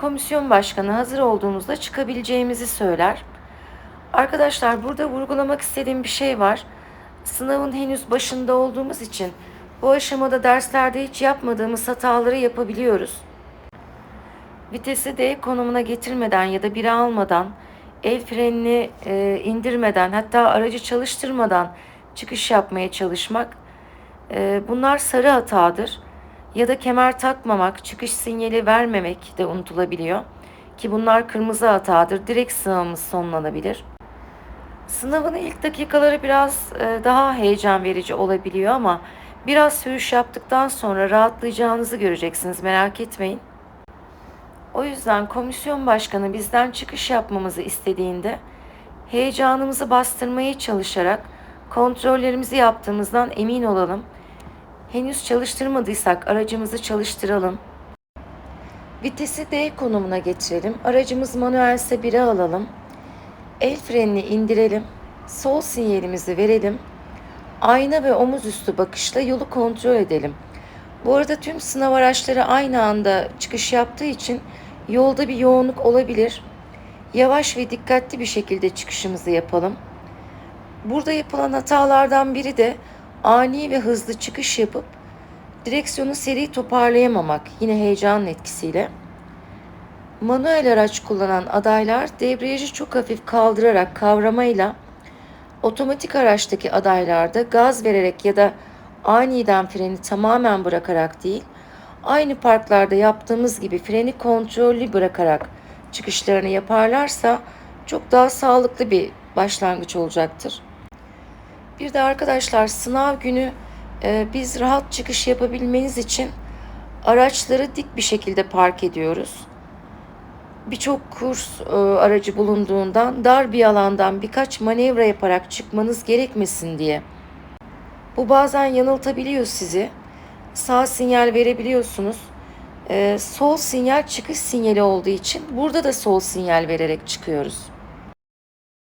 Komisyon başkanı hazır olduğumuzda çıkabileceğimizi söyler. Arkadaşlar burada vurgulamak istediğim bir şey var. Sınavın henüz başında olduğumuz için bu aşamada derslerde hiç yapmadığımız hataları yapabiliyoruz. Vitesi D konumuna getirmeden ya da biri almadan, el frenini e, indirmeden hatta aracı çalıştırmadan çıkış yapmaya çalışmak e, bunlar sarı hatadır. Ya da kemer takmamak, çıkış sinyali vermemek de unutulabiliyor. Ki bunlar kırmızı hatadır. Direkt sınavımız sonlanabilir. Sınavın ilk dakikaları biraz e, daha heyecan verici olabiliyor ama biraz sürüş yaptıktan sonra rahatlayacağınızı göreceksiniz merak etmeyin. O yüzden komisyon başkanı bizden çıkış yapmamızı istediğinde heyecanımızı bastırmaya çalışarak kontrollerimizi yaptığımızdan emin olalım. Henüz çalıştırmadıysak aracımızı çalıştıralım. Vitesi D konumuna getirelim. Aracımız manuelse 1'e alalım. El frenini indirelim. Sol sinyalimizi verelim. Ayna ve omuz üstü bakışla yolu kontrol edelim. Bu arada tüm sınav araçları aynı anda çıkış yaptığı için yolda bir yoğunluk olabilir. Yavaş ve dikkatli bir şekilde çıkışımızı yapalım. Burada yapılan hatalardan biri de ani ve hızlı çıkış yapıp direksiyonu seri toparlayamamak yine heyecanın etkisiyle. Manuel araç kullanan adaylar debriyajı çok hafif kaldırarak kavramayla otomatik araçtaki adaylarda gaz vererek ya da aniden freni tamamen bırakarak değil, aynı parklarda yaptığımız gibi freni kontrollü bırakarak çıkışlarını yaparlarsa çok daha sağlıklı bir başlangıç olacaktır. Bir de arkadaşlar sınav günü e, biz rahat çıkış yapabilmeniz için araçları dik bir şekilde park ediyoruz. Birçok kurs e, aracı bulunduğundan dar bir alandan birkaç manevra yaparak çıkmanız gerekmesin diye. Bu bazen yanıltabiliyor sizi. Sağ sinyal verebiliyorsunuz. E, sol sinyal çıkış sinyali olduğu için burada da sol sinyal vererek çıkıyoruz.